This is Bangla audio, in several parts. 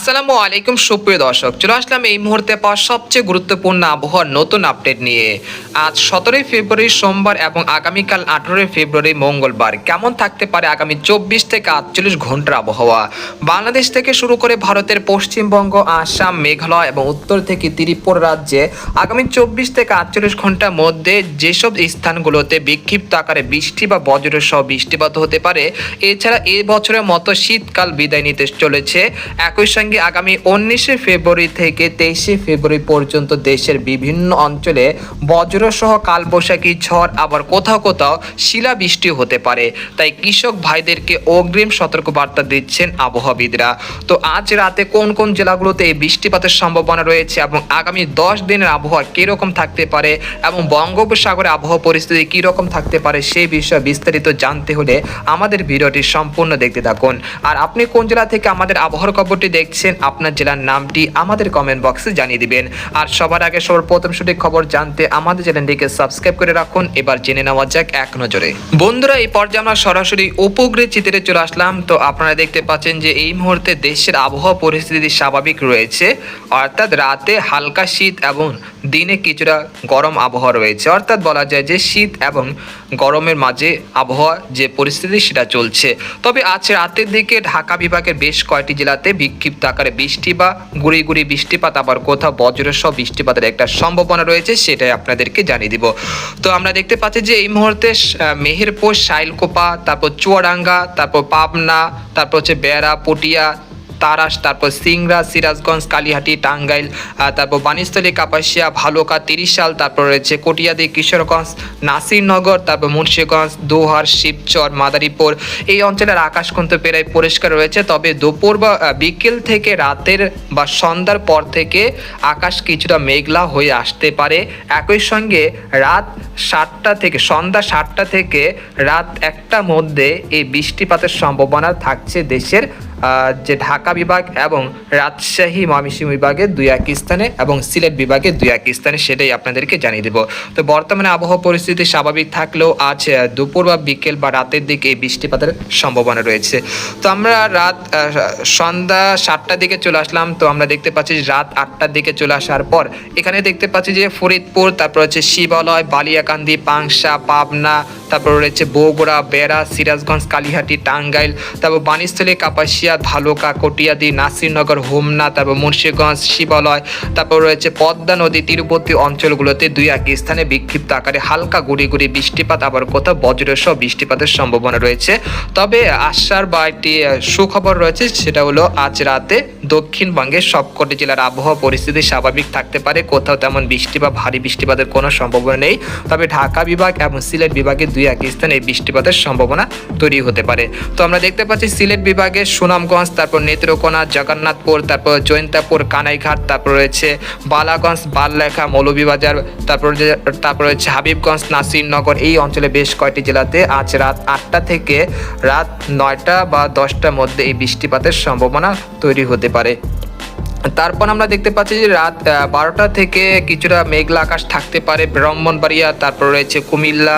আসসালামু আলাইকুম, সুপ্রিয় দর্শক। চলে আসলাম এই মুহূর্তে পাওয়া সবচেয়ে গুরুত্বপূর্ণ আবহাওয়ার নতুন আপডেট নিয়ে। আজ সতেরোই ফেব্রুয়ারি, সোমবার এবং আগামীকাল আঠেরোই ফেব্রুয়ারি, মঙ্গলবার। কেমন থাকতে পারে আগামী চব্বিশ থেকে আটচল্লিশ ঘণ্টার আবহাওয়া? বাংলাদেশ থেকে শুরু করে ভারতের পশ্চিমবঙ্গ, আসাম, মেঘালয় এবং উত্তর থেকে ত্রিপুরা রাজ্যে আগামী চব্বিশ থেকে আটচল্লিশ ঘণ্টার মধ্যে যেসব স্থানগুলোতে বিক্ষিপ্ত আকারে বৃষ্টি বা বজ্রের সহ বৃষ্টিপাত হতে পারে, এছাড়া এ বছরের মতো শীতকাল বিদায় নিতে চলেছে। একই সঙ্গে আগামী উনিশে ফেব্রুয়ারি থেকে তেইশে ফেব্রুয়ারি পর্যন্ত দেশের বিভিন্ন অঞ্চলে বজ্রসহ কালবৈশাখী ঝড় আবার কোথাও কোথাও শিলাবৃষ্টি হতে পারে। তাই কৃষক ভাইদেরকে অগ্রিম সতর্কবার্তা দিচ্ছেন আবহাওয়াবিদরা। তো আজ রাতে কোন কোন জেলাগুলোতে এই বৃষ্টিপাতের সম্ভাবনা রয়েছে এবং আগামী দশ দিনের আবহাওয়া কীরকম থাকতে পারে এবং বঙ্গোপসাগরে আবহাওয়া পরিস্থিতি কীরকম থাকতে পারে সেই বিষয়ে বিস্তারিত জানতে হলে আমাদের ভিডিওটি সম্পূর্ণ দেখতে থাকুন। আর আপনি কোন জেলা থেকে আমাদের আবহাওয়ার খবরটি দেখছেন আপনার জেলার নামটি আমাদের কমেন্ট বক্সে জানিয়ে দিবেন। আর সবার আগে সবার প্রথম সঠিক খবর জানতে আমাদের চ্যানেলটিকে সাবস্ক্রাইব করে রাখুন। এবার জেনে নেওয়া যাক এক নজরে। বন্ধুরা, এই পর্যায়ে আমরা সরাসরি উপগ্রহ চিত্রে চলে আসলাম। তো আপনারা দেখতে পাচ্ছেন যে এই মুহূর্তে দেশের আবহাওয়া পরিস্থিতি স্বাভাবিক রয়েছে। অর্থাৎ রাতে হালকা শীত এবং দিনে কিছুটা গরম আবহাওয়া রয়েছে। অর্থাৎ বলা যায় যে শীত এবং গরমের মাঝে আবহাওয়া যে পরিস্থিতি, সেটা চলছে। তবে আজ রাতের দিকে ঢাকা বিভাগের বেশ কয়েকটি জেলাতে বিক্ষিপ্ত আকারে বৃষ্টি বা গুড়ি গুড়ি বৃষ্টিপাত, আবার কোথাও বজ্রসহ বৃষ্টিপাতের একটা সম্ভাবনা রয়েছে, সেটাই আপনাদেরকে জানিয়ে দিব। তো আমরা দেখতে পাচ্ছি যে এই মুহূর্তে মেহেরপুর সাইলকোপা তারপর চুয়াডাঙ্গা, তারপর পাবনা, তারপর হচ্ছে বেড়া, পটিয়া তারাস, তারপর সিংড়া সিরাজগঞ্জ, কালীহাটি, টাঙ্গাইল তারপর বানিস্থলী কাপাসিয়া, ভালুকা তিরিশাল তারপর রয়েছে কটিয়াদি, কিশোরগঞ্জ, নাসিরনগর, তারপর মুন্সিগঞ্জ, দোহার, শিবচর, মাদারীপুর। এই অঞ্চলের আকাশ কিন্তু প্রায় পরিষ্কার রয়েছে, তবে দুপুর বা বিকেল থেকে রাতের বা সন্ধ্যার পর থেকে আকাশ কিছুটা মেঘলা হয়ে আসতে পারে। একই সঙ্গে রাত সাতটা থেকে, সন্ধ্যা সাতটা থেকে রাত একটা মধ্যে এই বৃষ্টিপাতের সম্ভাবনা থাকছে দেশের যে ঢাকা বিভাগ এবং রাজশাহী ময়মনসিংহ বিভাগে দুই এক স্থানে এবং সিলেট বিভাগে দুই এক স্থানে সেটাই আপনাদেরকে জানিয়ে দেব। তো বর্তমানে আবহাওয়া পরিস্থিতি স্বাভাবিক থাকলেও আজ দুপুর বা বিকেল বা রাতের দিকে বৃষ্টিপাতের সম্ভাবনা রয়েছে। তো আমরা রাত সন্ধ্যা সাতটার দিকে চলে আসলাম। তো আমরা দেখতে পাচ্ছি রাত আটটার দিকে চলে আসার পর এখানে দেখতে পাচ্ছি যে ফরিদপুর, তারপর হচ্ছে শিবালয়, বালিয়াকান্দি, পাংশা, পাবনা, তারপর রয়েছে বগুড়া, বেড়া, সিরাজগঞ্জ, কালীহাটি, টাঙ্গাইল, তারপর বানিস্থলী কাপাসিয়া ভালুকা কটিয়াদি নাসিরনগর, হোমনা, তারপর মুন্সিগঞ্জ, শিবালয়, তারপর রয়েছে পদ্মা নদী তীরবর্তী অঞ্চলগুলোতে দুই এক স্থানে বিক্ষিপ্ত আকারে হালকা গুড়ি গুড়ি বৃষ্টিপাত, আবার কোথাও বজ্রসহ বৃষ্টিপাতের সম্ভাবনা রয়েছে। তবে আসার বা একটি সুখবর রয়েছে, সেটা হলো আজ রাতে দক্ষিণবঙ্গের সবকটি জেলার আবহাওয়া পরিস্থিতি স্বাভাবিক থাকতে পারে, কোথাও তেমন বৃষ্টি বা ভারী বৃষ্টিপাতের কোনো সম্ভাবনা নেই। তবে ঢাকা বিভাগ এবং সিলেট বিভাগের দুই এক স্থানে বৃষ্টিপাতের সম্ভাবনা তৈরি হতে পারে। তো আমরা দেখতে পাচ্ছি সিলেট বিভাগে বিভাগের সুনামগঞ্জ তারপর নেত্রকোনা, জগন্নাথপুর, তারপর জয়ন্তাপুর, কানাইঘাট, তারপর রয়েছে বালাগঞ্জ, বাললেখা, মৌলভীবাজার, তারপর তারপর রয়েছে হাবিবগঞ্জ, নাসিরনগর। এই অঞ্চলে বেশ কয়েকটি জেলাতে আজ রাত আটটা থেকে রাত নয়টা বা দশটার মধ্যে এই বৃষ্টিপাতের সম্ভাবনা তৈরি হতে পারে। তারপর আমরা দেখতে পাচ্ছি যে রাত বারোটা থেকে কিছুটা মেঘলা আকাশ থাকতে পারে। ব্রাহ্মণবাড়িয়া, তারপর রয়েছে কুমিল্লা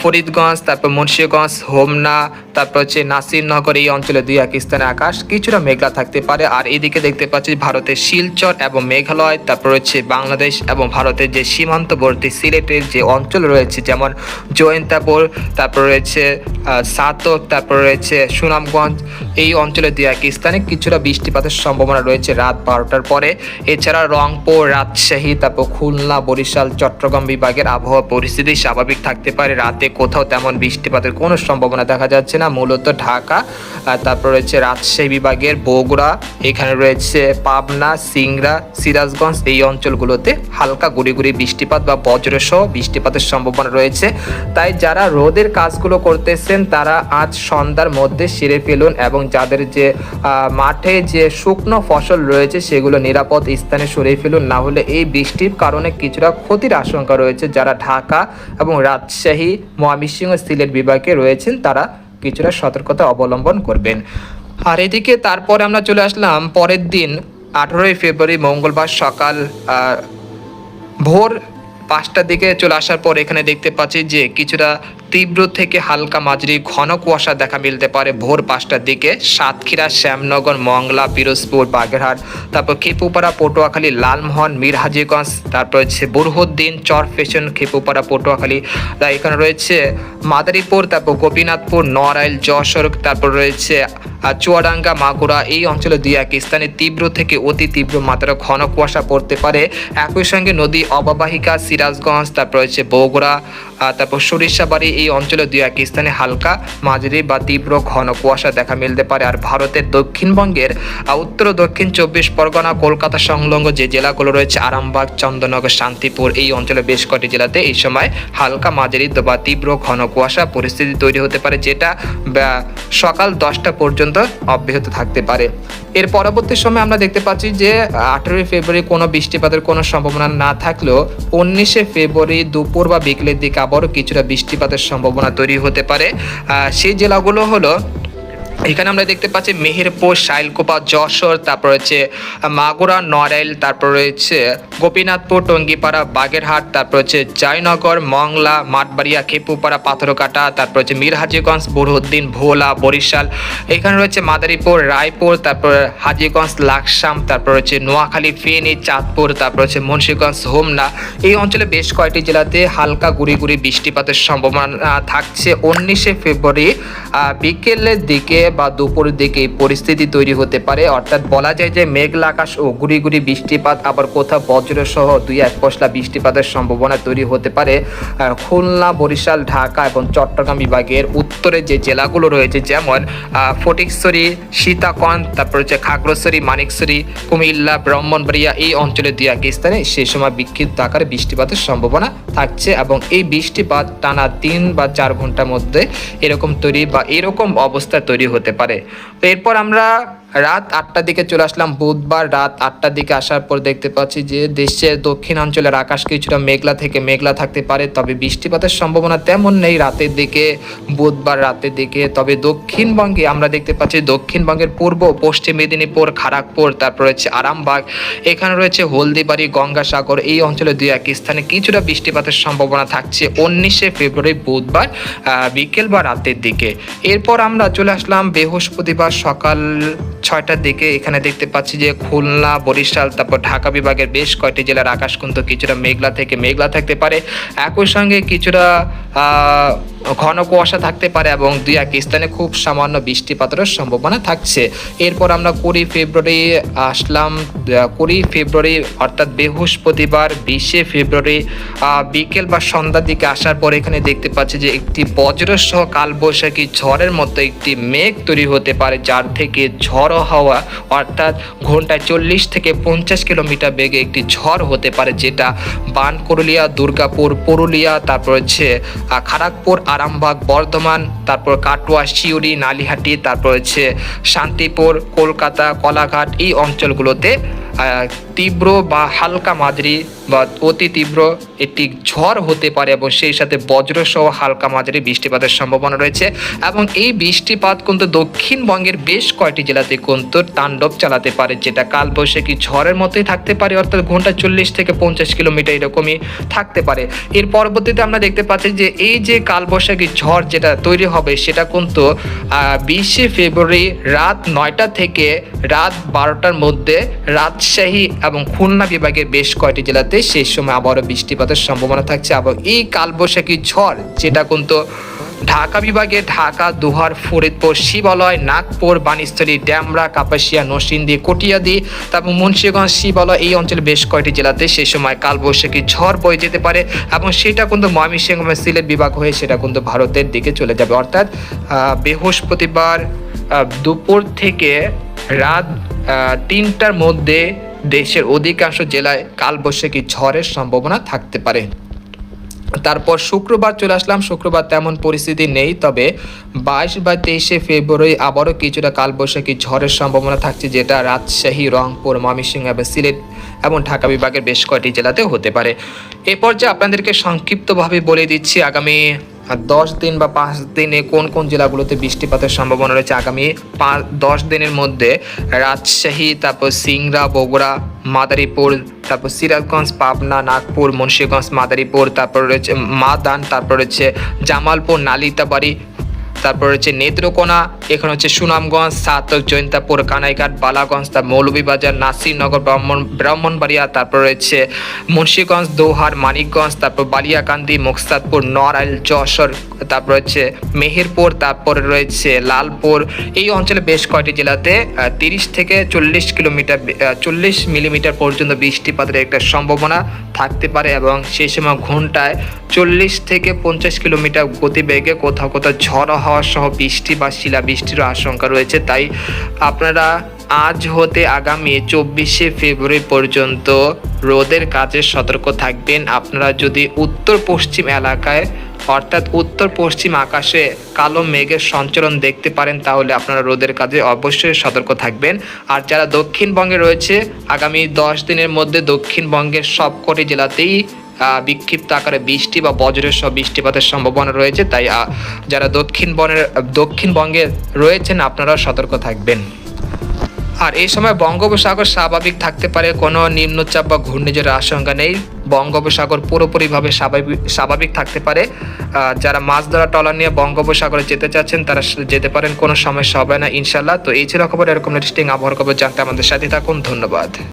ফরিদগঞ্জ, তারপর মুন্সিগঞ্জ, হোমনা, তারপর হচ্ছে নাসিরনগর, এই অঞ্চলে দুই এক স্থানে আকাশ কিছুটা মেঘলা থাকতে পারে। আর এদিকে দেখতে পাচ্ছি ভারতের শিলচর এবং মেঘালয়, তারপর রয়েছে বাংলাদেশ এবং ভারতের যে সীমান্তবর্তী সিলেটের যে অঞ্চল রয়েছে, যেমন জয়ন্তাপুর, তারপর রয়েছে সাতক, তারপর রয়েছে সুনামগঞ্জ, এই অঞ্চলে দুই এক স্থানে কিছুটা বৃষ্টিপাতের সম্ভাবনা রয়েছে রাত বারোটার পরে। এছাড়া রংপুর, রাজশাহী, তারপর খুলনা, বরিশাল, চট্টগ্রাম বিভাগের আবহাওয়া পরিস্থিতি স্বাভাবিক থাকতে পারে। রাতে কোথাও তেমন বৃষ্টিপাতের কোনো সম্ভাবনা দেখা যাচ্ছে না। মূলত ঢাকা তারপর রয়েছে রাজশাহী বিভাগের বগুড়া, এখানে রয়েছে পাবনা, সিংড়া, সিরাজগঞ্জ। এই অঞ্চলগুলোতে হালকা গুড়ি গুড়ি বৃষ্টিপাত বা বজ্রসহ বৃষ্টিপাতের সম্ভাবনা রয়েছে। তাই যারা রোদের কাজগুলো করতেছেন, তারা আজ সন্ধ্যার মধ্যে সেরে ফেলুন এবং যাদের যে মাঠে যে শুকনো ফসল রয়েছে সেগুলো নিরাপদ স্থানে সরিয়ে ফেলুন। না হলে এই বৃষ্টির কারণে কিছুটা ক্ষতির আশঙ্কা রয়েছে। যারা ঢাকা এবং রাজশাহী ময়মনসিংহ সিলেট বিভাগে রয়েছেন, তারা কিছুটা সতর্কতা অবলম্বন করবেন। আর এদিকে তারপরে আমরা চলে আসলাম পরের দিন, আঠেরোই ফেব্রুয়ারি, মঙ্গলবার সকাল ভোর পাঁচটার দিকে চলে আসার পর এখানে দেখতে পাচ্ছি যে কিছুটা তীব্র থেকে হালকা মাঝারি ঘন কুয়াশা দেখা মিলতে পারে ভোর পাঁচটার দিকে। সাতক্ষীরা, শ্যামনগর, মংলা, পিরোজপুর, বাগেরহাট, তারপর খেপুপাড়া, পটুয়াখালী, লালমোহন, মিরহাজিগঞ্জ, তারপর হচ্ছে বুরহুদ্দিন, চর ফেশন খেপুপাড়া, পটুয়াখালী। এখানে রয়েছে মাদারীপুর, তারপর গোপীনাথপুর, নড়াইল, যশোর, তারপর রয়েছে চুয়াডাঙ্গা, মাগুরা। এই অঞ্চলে দুই এক স্থানে তীব্র থেকে অতি তীব্র মাত্রার ঘন কুয়াশা পড়তে পারে। একই সঙ্গে নদী অববাহিকা, সিরাজগঞ্জ, তারপর রয়েছে বগুড়া আহ, তারপর সরিষাবাড়ি এই অঞ্চলে দুই এক স্থানে হালকা মাঝারি বা তীব্র ঘন কুয়াশা দেখা মিলতে পারে। আর ভারতের দক্ষিণবঙ্গের উত্তর দক্ষিণ চব্বিশ পরগনা কলকাতা সংলগ্ন যে জেলাগুলো রয়েছে আরামবাগ চন্দননগর শান্তিপুর এই অঞ্চলে বেশ কয়েকটি জেলাতে এই সময় হালকা মাঝারি বা তীব্র ঘন কুয়াশা পরিস্থিতি তৈরি হতে পারে যেটা সকাল দশটা পর্যন্ত অব্যাহত থাকতে পারে। এর পরবর্তী সময় আমরা দেখতে পাচ্ছি যে আঠেরোই ফেব্রুয়ারি কোনো বৃষ্টিপাতের কোনো সম্ভাবনা না থাকলেও উনিশে ফেব্রুয়ারি দুপুর বা বিকেলের দিকে আবারও কিছুটা বৃষ্টিপাতের সম্ভাবনা তৈরি হতে পারে। সেই জেলাগুলো হলো এখানে আমরা দেখতে পাচ্ছি মেহেরপুর, শাইলকোপা, যশোর, তারপর রয়েছে মাগুরা, নড়াইল, তারপর রয়েছে গোপীনাথপুর, টঙ্গিপাড়া, বাগেরহাট, তারপর হচ্ছে জয়নগর, মংলা, মাঠবাড়িয়া, খেপুপাড়া, পাথরকাটা, তারপর হচ্ছে মিরহাজিগঞ্জ, বুরহুদ্দিন, ভোলা, বরিশাল। এখানে রয়েছে মাদারীপুর, রায়পুর, তারপর হাজিগঞ্জ, লাকসাম, তারপর হচ্ছে নোয়াখালী, ফেনী, চাঁদপুর, তারপর হচ্ছে মুন্সীগঞ্জ, হোমনা। এই অঞ্চলে বেশ কয়েকটি জেলাতে হালকা গুড়ি গুড়ি বৃষ্টিপাতের সম্ভাবনা থাকছে। উনিশে ফেব্রুয়ারি বিকেলের দিকে বা দুপুরের দিকে পরিস্থিতি তৈরি হতে পারে। অর্থাৎ বলা যায় যে মেঘলা আকাশ ও গুড়ি গুড়ি বৃষ্টিপাত, আবার কোথাও বজ্র সহ দুই এক পশলা বৃষ্টিপাতের সম্ভাবনা তৈরি হতে পারে। খুলনা, বরিশাল, ঢাকা এবং চট্টগ্রাম বিভাগের উত্তরে যে জেলাগুলো রয়েছে যেমন ফটিকছড়ি সীতাকন্দ তারপর হচ্ছে খাগড়াছড়ি, মানিকছড়ি, কুমিল্লা, ব্রাহ্মণবাড়িয়া এই অঞ্চলের দুই এক স্থানে সেই সময় বিক্ষিপ্ত আকারে বৃষ্টিপাতের সম্ভাবনা থাকছে এবং এই বৃষ্টিপাত টানা তিন বা চার ঘণ্টার মধ্যে এরকম তৈরি বা এরকম অবস্থা তৈরি হতে পারে। তো এরপর আমরা রাত আটটার দিকে চলে আসলাম। বুধবার রাত আটটার দিকে আসার পর দেখতে পাচ্ছি যে দেশের দক্ষিণাঞ্চলের আকাশ কিছুটা মেঘলা থেকে মেঘলা থাকতে পারে, তবে বৃষ্টিপাতের সম্ভাবনা তেমন নেই রাতের দিকে, বুধবার রাতের দিকে। তবে দক্ষিণবঙ্গে আমরা দেখতে পাচ্ছি দক্ষিণবঙ্গের পূর্ব, পশ্চিম মেদিনীপুর খড়গপুর তারপর রয়েছে আরামবাগ, এখানে রয়েছে হলদিবাড়ি, গঙ্গাসাগর। এই অঞ্চলে দুই এক স্থানে কিছুটা বৃষ্টিপাতের সম্ভাবনা থাকছে উনিশে ফেব্রুয়ারি বুধবার বিকেল বা রাতের দিকে। এরপর আমরা চলে আসলাম বৃহস্পতিবার সকাল ছয়টার দিকে এখানে দেখতে পাচ্ছি যে খুলনা, বরিশাল, তারপর ঢাকা বিভাগের বেশ কয়েকটি জেলার আকাশ কিন্তু কিছুটা মেঘলা থেকে মেঘলা থাকতে পারে। একই সঙ্গে কিছুটা ঘন কুয়াশা থাকতে পারে এবং দুই এক স্থানে খুব সামান্য বৃষ্টিপাতের সম্ভাবনা থাকছে। এরপর আমরা কুড়ি ফেব্রুয়ারি আসলাম কুড়ি ফেব্রুয়ারি অর্থাৎ বৃহস্পতিবার, বিশে ফেব্রুয়ারি বিকেল বা সন্ধ্যার দিকে আসার পর এখানে দেখতে পাচ্ছি যে একটি বজ্রসহ কালবৈশাখী ঝড়ের মতো একটি মেঘ তৈরি হতে পারে, যার থেকে ঝড় হাওয়া অর্থাৎ ঘন্টায় চল্লিশ থেকে পঞ্চাশ কিলোমিটার বেগে একটি ঝড় হতে পারে, যেটা বানকুরুলিয়া দুর্গাপুর, পুরুলিয়া, তারপর হচ্ছে খড়গপুর আরামবাগ, বর্ধমান, তারপর কাটোয়া শিউরি নালিহাটি, তারপর হচ্ছে শান্তিপুর, কলকাতা, কলাঘাট এই অঞ্চলগুলোতে তীব্র বা হালকা মাঝারি বা অতি তীব্র একটি ঝড় হতে পারে এবং সেই সাথে বজ্রসহ হালকা মাঝারি বৃষ্টিপাতের সম্ভাবনা রয়েছে এবং এই বৃষ্টিপাত কিন্তু দক্ষিণবঙ্গের বেশ কয়েকটি জেলাতে কিন্তু তাণ্ডব চালাতে পারে, যেটা কালবৈশাখী ঝড়ের মতোই থাকতে পারে, অর্থাৎ ঘণ্টা চল্লিশ থেকে পঞ্চাশ কিলোমিটার এরকমই থাকতে পারে। এর পরবর্তীতে আমরা দেখতে পাচ্ছি যে এই যে কালবৈশাখী ঝড় যেটা তৈরি হবে, সেটা কিন্তু বিশে ফেব্রুয়ারি রাত নয়টা থেকে রাত বারোটার মধ্যে রাজশাহী এবং খুলনা বিভাগের বেশ কয়েকটি জেলাতে সেই সময় আবারও বৃষ্টিপাতের সম্ভাবনা থাকছে এবং এই কালবৈশাখী ঝড়, যেটা কিন্তু ঢাকা বিভাগে ঢাকা, দুহার, ফরিদপুর, শিবালয়, নাগপুর বানিস্থলী ড্যামরা, কাপাসিয়া, নরসিংদী, কটিয়াদি, তারপর মুন্সিগঞ্জ, শিবালয় এই অঞ্চলে বেশ কয়েকটি জেলাতে সেই সময় কালবৈশাখী ঝড় বয়ে যেতে পারে এবং সেটা কিন্তু ময়মনসিংহ সিলেট বিভাগ হয়ে সেটা কিন্তু ভারতের দিকে চলে যাবে। অর্থাৎ বৃহস্পতিবার দুপুর থেকে রাত তিনটার মধ্যে দেশের অধিকাংশ জেলায় কালবৈশাখী ঝড়ের সম্ভাবনা থাকতে পারে। তারপর শুক্রবার চলে আসলাম। শুক্রবার তেমন পরিস্থিতি নেই, তবে বাইশ বা তেইশে ফেব্রুয়ারি আবারও কিছুটা কালবৈশাখী ঝড়ের সম্ভাবনা থাকছে, যেটা রাজশাহী, রংপুর, ময়মনসিংহ এবং সিলেট এবং ঢাকা বিভাগের বেশ কয়েকটি জেলাতেও হতে পারে। এ পর্যায়ে আপনাদেরকে সংক্ষিপ্তভাবে বলে দিচ্ছি, আগামী দশ দিন বা পাঁচ দিনে কোন কোন জেলাগুলোতে বৃষ্টিপাতের সম্ভাবনা রয়েছে আগামী পাঁচ, দশ দিনের মধ্যে রাজশাহী, তারপর সিংড়া, বগুড়া, মাদারীপুর, তারপর সিরাজগঞ্জ, পাবনা, নাগপুর, মুন্সীগঞ্জ, মাদারীপুর, তারপর রয়েছে মাদান, তারপর রয়েছে জামালপুর, নালিতাবাড়ি তারপর হচ্ছে নেত্রকোনা, এখানে হচ্ছে সুনামগঞ্জ, সাতক, জৈন্তাপুর, কানাইঘাট, বালাগঞ্জ তার মৌলভীবাজার, নাসিরনগর, ব্রাহ্মণ ব্রাহ্মণবাড়িয়া, তারপর রয়েছে মুন্সীগঞ্জ, দৌহার, মানিকগঞ্জ, তারপর বালিয়াকান্দি, মুকসাদপুর, নড়াইল, যশোর, তারপর হচ্ছে মেহেরপুর, তারপর রয়েছে লালপুর। এই অঞ্চলে বেশ কয়েকটি জেলাতে তিরিশ থেকে চল্লিশ কিলোমিটার চল্লিশ মিলিমিটার পর্যন্ত বৃষ্টিপাতের একটা সম্ভাবনা থাকতে পারে এবং সেই সময় ঘন্টায় চল্লিশ থেকে পঞ্চাশ কিলোমিটার গতিবেগে কোথাও কোথাও ঝড় হওয়া সহ বৃষ্টি বা শিলা বৃষ্টির আশঙ্কা রয়েছে। তাই আপনারা আজ হতে আগামী চব্বিশে ফেব্রুয়ারি পর্যন্ত রোদের কাজে সতর্ক থাকবেন। আপনারা যদি উত্তর পশ্চিম এলাকায়, অর্থাৎ উত্তর পশ্চিম আকাশে কালো মেঘের সঞ্চরণ দেখতে পারেন, তাহলে আপনারা রোদের কাজে অবশ্যই সতর্ক থাকবেন। আর যারা দক্ষিণবঙ্গে রয়েছে, আগামী দশ দিনের মধ্যে দক্ষিণবঙ্গের সবকটি জেলাতেই বিক্ষিপ্ত আকারে বৃষ্টি বা বজ্রের সব বৃষ্টিপাতের সম্ভাবনা রয়েছে, তাই যারা দক্ষিণবঙ্গের দক্ষিণবঙ্গে রয়েছেন আপনারা সতর্ক থাকবেন। আর এই সময় বঙ্গোপসাগর স্বাভাবিক থাকতে পারে, কোনো নিম্নচাপ বা ঘূর্ণিঝড়ের আশঙ্কা নেই। বঙ্গোপসাগর পুরোপুরিভাবে স্বাভাবিক স্বাভাবিক থাকতে পারে। যারা মাছ ধরা ট্রলার নিয়ে বঙ্গোপসাগরে যেতে চাচ্ছেন, তারা যেতে পারেন, কোনো সমস্যা হবে না ইনশাল্লাহ তো এই ছিল খবর, এরকম ইন্টারেস্টিং আবহাওয়ার খবর জানতে আমাদের সাথে থাকুন। ধন্যবাদ।